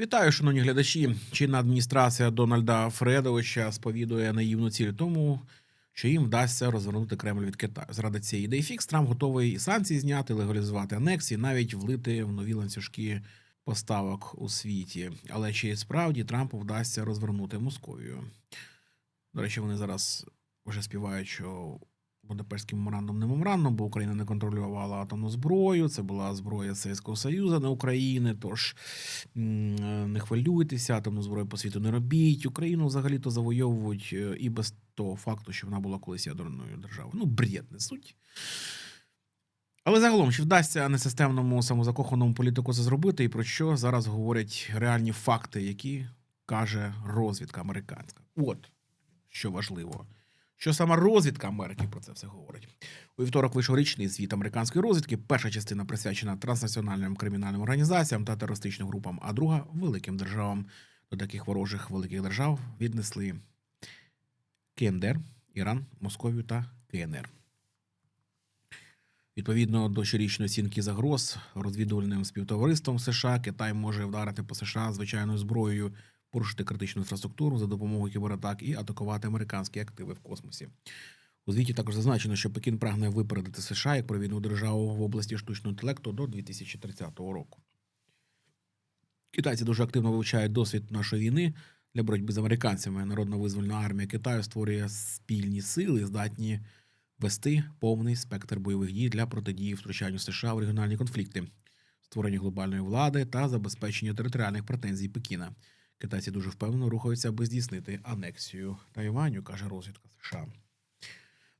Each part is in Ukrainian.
Вітаю, шановні глядачі. Чинна адміністрація Дональда Фредовича сповідує наївну ціль тому, що їм вдасться розвернути Кремль від Китаю. Заради цієї ідеї фікс Трамп готовий і санкції зняти, легалізувати анексії, навіть влити в нові ланцюжки поставок у світі. Але чи справді Трампу вдасться розвернути Московію? До речі, вони зараз вже співають, що Будапештський меморандум не меморандум, бо Україна не контролювала атомну зброю. Це була зброя Совєтського Союзу, не України. Тож не хвилюйтеся, атомну зброю по світу не робіть. Україну взагалі-то завойовують е, і без того факту, що вона була колись ядерною державою. Ну, бред несуть. Але загалом, чи вдасться несистемному самозакоханому політику це зробити, і про що зараз говорять реальні факти, які каже розвідка американська? От що важливо. Що сама розвідка Америки про це все говорить. У вівторок вийшов річний звіт американської розвідки. Перша частина присвячена транснаціональним кримінальним організаціям та терористичним групам, а друга великим державам. До таких ворожих великих держав віднесли КНДР, Іран, Московію та КНР. Відповідно до щорічної оцінки загроз розвідувальним співтовариством США, Китай може вдарити по США звичайною зброєю, порушити критичну інфраструктуру за допомогою кібератак і атакувати американські активи в космосі. У звіті також зазначено, що Пекін прагне випередити США як провідну державу в області штучного інтелекту до 2030 року. Китайці дуже активно вивчають досвід нашої війни для боротьби з американцями. Народно-визвольна армія Китаю створює спільні сили, здатні вести повний спектр бойових дій для протидії втручанню США в регіональні конфлікти, створення глобальної влади та забезпечення територіальних претензій Пекіна. Китайці дуже впевнено рухаються, аби здійснити анексію Тайваню, каже розвідка США.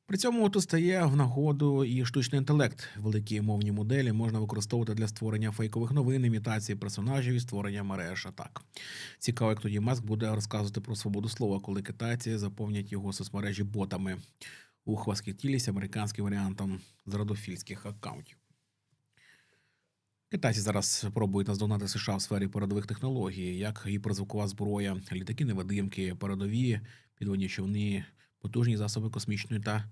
При цьому тут стає в нагоду і штучний інтелект. Великі мовні моделі можна використовувати для створення фейкових новин, імітації персонажів і створення мереж атак. Цікаво, як тоді Маск буде розказувати про свободу слова, коли китайці заповнять його соцмережі ботами. У хваскітілість американським варіантом зрадофільських аккаунтів. Китайці зараз пробують наздогнати США в сфері передових технологій, як гіперзвукова зброя, літаки невидимки, передові підводні човни, потужні засоби космічної та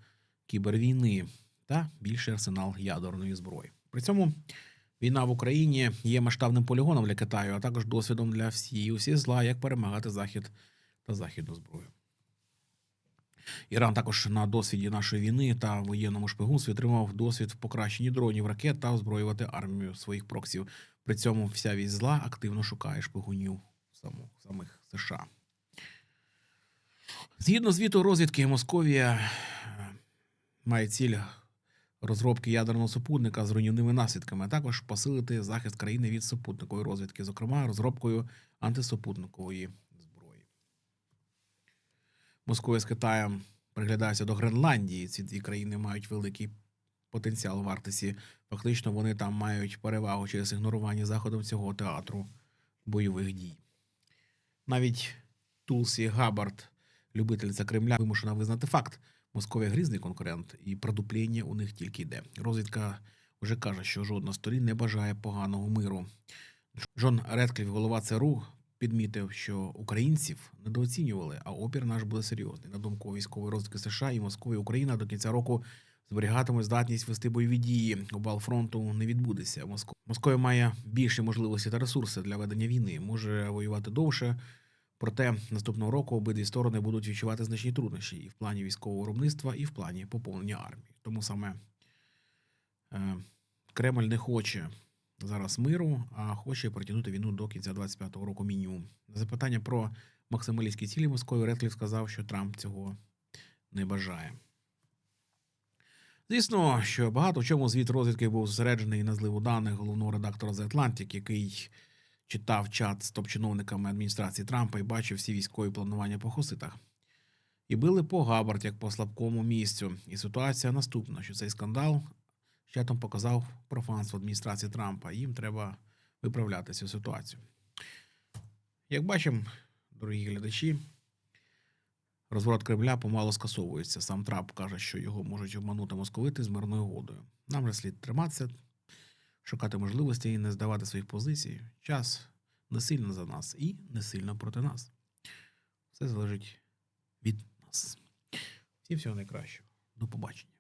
кібервійни та більший арсенал ядерної зброї. При цьому війна в Україні є масштабним полігоном для Китаю, а також досвідом для всієї усі зла, як перемагати захід та західну зброю. Іран також на досвіді нашої війни та воєнному шпигунстві отримав досвід в покращенні дронів, ракет та озброювати армію своїх проксів. При цьому вся вісь зла активно шукає шпигунів самих США. Згідно звіту розвідки, Московія е, має ціль розробки ядерного супутника з руйнівними наслідками, а також посилити захист країни від супутникової розвідки, зокрема розробкою антисупутникової. Московія з Китаєм приглядається до Гренландії. Ці дві країни мають великий потенціал в Арктиці. Фактично, вони там мають перевагу через ігнорування заходом цього театру бойових дій. Навіть Тулсі Габард, любительниця Кремля, вимушена визнати факт. Московія грізний конкурент, і продуплення у них тільки йде. Розвідка вже каже, що жодна сторін не бажає поганого миру. Джон Редкліф, голова ЦРУ, підмітив, що українців недооцінювали, а опір наш буде серйозний. На думку військової розвідки США і Москви, Україна до кінця року зберігатиме здатність вести бойові дії. Обвал фронту не відбудеться. Моск- Московія має більші можливості та ресурси для ведення війни, може воювати довше. Проте наступного року обидві сторони будуть відчувати значні труднощі і в плані військового виробництва, і в плані поповнення армії. Тому саме е, Кремль не хоче зараз миру, а хоче протягнути війну до кінця 25-го року мінімум. На запитання про максималістські цілі Москви Редкліф сказав, що Трамп цього не бажає. Звісно, що багато в чому звіт розвідки був зосереджений на зливу даних головного редактора The Atlantic, який читав чат з топ-чиновниками адміністрації Трампа і бачив всі військові планування по хоситах. І били по Габард як по слабкому місцю. І ситуація наступна: що цей скандал з чатом показав профанство адміністрації Трампа. Їм треба виправляти цю ситуацію. Як бачимо, дорогі глядачі, розворот Кремля помало скасовується. Сам Трамп каже, що його можуть обманути московити з мирною угодою. Нам же слід триматися, шукати можливості і не здавати своїх позицій. Час не сильно за нас і не сильно проти нас. Все залежить від нас. Всім всього найкращого. До побачення.